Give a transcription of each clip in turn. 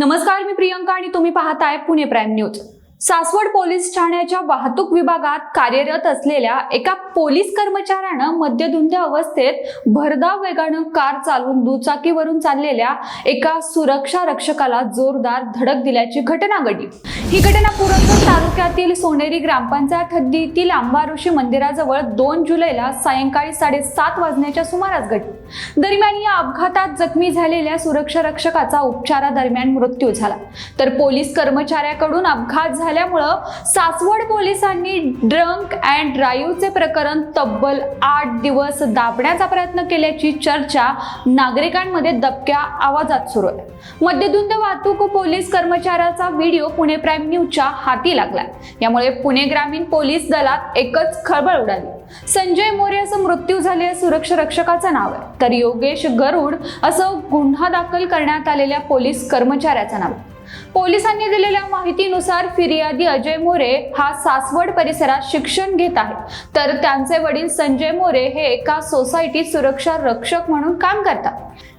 नमस्कार मी प्रियंका आणि तुम्ही पाहताय Pune prime news. Saswad police ठाण्याच्या वाहतूक विभागात कार्यरत असलेल्या एका पोलीस कर्मचाऱ्यानं मद्यधुंद अवस्थेत भरधाव वेगानं कार चालवून दुचाकीवरून चाललेल्या एका सुरक्षा रक्षकाला जोरदार धडक दिल्याची घटना घडली. ही घटना पुरंदर तालुक्यातील सोनेरी ग्रामपंचायत हद्दीतील अंबाऋषी मंदिराजवळ दोन जुलैला सायंकाळी साडेसात वाजण्याच्या सुमारास घडली. दरम्यान या अपघातात जखमी झालेल्या सुरक्षा रक्षकाचा उपचारादरम्यान मृत्यू झाला. तर पोलीस कर्मचाऱ्याकडून अपघात झाला झाल्यामुळं सासवड पोलिसांनी ड्रंक अँड ड्राईव्हचे प्रकरण तब्बल आठ दिवस दाबण्याचा प्रयत्न केल्याची चर्चा नागरिकांमध्ये दबक्या आवाजात सुरू आहे. मद्यधुंद वाहतूक पोलीस कर्मचाऱ्याचा व्हिडिओ पुणे प्राईम न्यूजच्या हाती लागला यामुळे पुणे ग्रामीण पोलीस दलात एकच खळबळ उडाली. संजय मोरे असं मृत्यू झाले सुरक्षा रक्षकाचं नाव आहे. तर योगेश गरुड असं गुन्हा दाखल करण्यात आलेल्या पोलीस कर्मचाऱ्याचं नाव पोलिसांनी दिलेल्या माहितीनुसार फिर्यादी अजय मोरे हा सासवड परिसरात शिक्षण घेत आहे. तर त्यांचे वडील संजय मोरे हे एका सोसायटीत सुरक्षा रक्षक म्हणून काम करतात.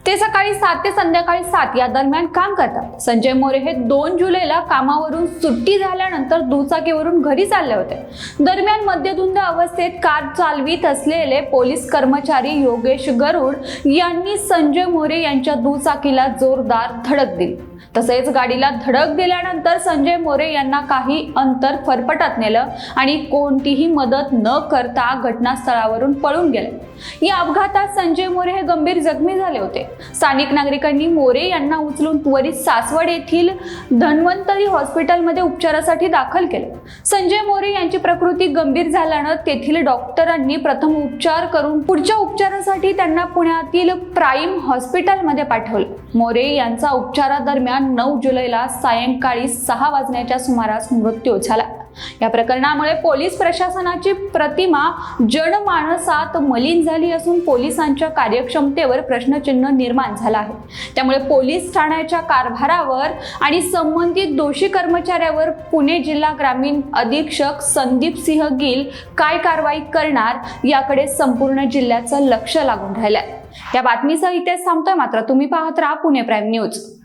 ते सकाळी सात ते संध्याकाळी सात या दरम्यान काम करतात. संजय मोरे हे दोन जुलैला कामावरून सुट्टी झाल्यानंतर दुचाकीवरून घरी चालले होते. दरम्यान मद्यधुंद अवस्थेत कार चालवीत असलेले पोलीस कर्मचारी योगेश गरुड यांनी संजय मोरे यांच्या दुचाकीला जोरदार धडक दिली. तसेच गाडीला धडक दिल्यानंतर संजय मोरे यांना काही अंतर फरफटत नेलं आणि कोणतीही मदत न करता घटनास्थळावरून पळून गेले. या अपघातात संजय मोरे हे गंभीर जखमी झाले होते. स्थानिक नागरिकांनी मोरे यांना उचलून त्वरित सासवड येथील धन्वंतरी हॉस्पिटलमध्ये उपचारासाठी दाखल केले. संजय मोरे यांची प्रकृती गंभीर झाल्यानं तेथील डॉक्टरांनी प्रथम उपचार करून पुढच्या उपचारासाठी त्यांना पुण्यातील प्राईम हॉस्पिटलमध्ये पाठवलं. मोरे यांचा उपचारादरम्यान नऊ जुलैला सायंकाळी सहा वाजण्याच्या सुमारास मृत्यू झाला. या प्रकरणामुळे पोलीस प्रशासनाची प्रतिमा जनमानसात मलिन झाली असून पोलिसांच्या कार्यक्षमतेवर प्रश्नचिन्ह निर्माण झाला आहे. त्यामुळे पोलीस ठाण्याच्या कारभारावर आणि संबंधित दोषी कर्मचाऱ्यावर पुणे जिल्हा ग्रामीण अधीक्षक संदीप सिंह गिल काय कारवाई करणार याकडे संपूर्ण जिल्ह्याचं लक्ष लागून राहिलंय. या बातमीसह इथेच थांबतोय. मात्र तुम्ही पाहत राहा पुणे प्राईम न्यूज.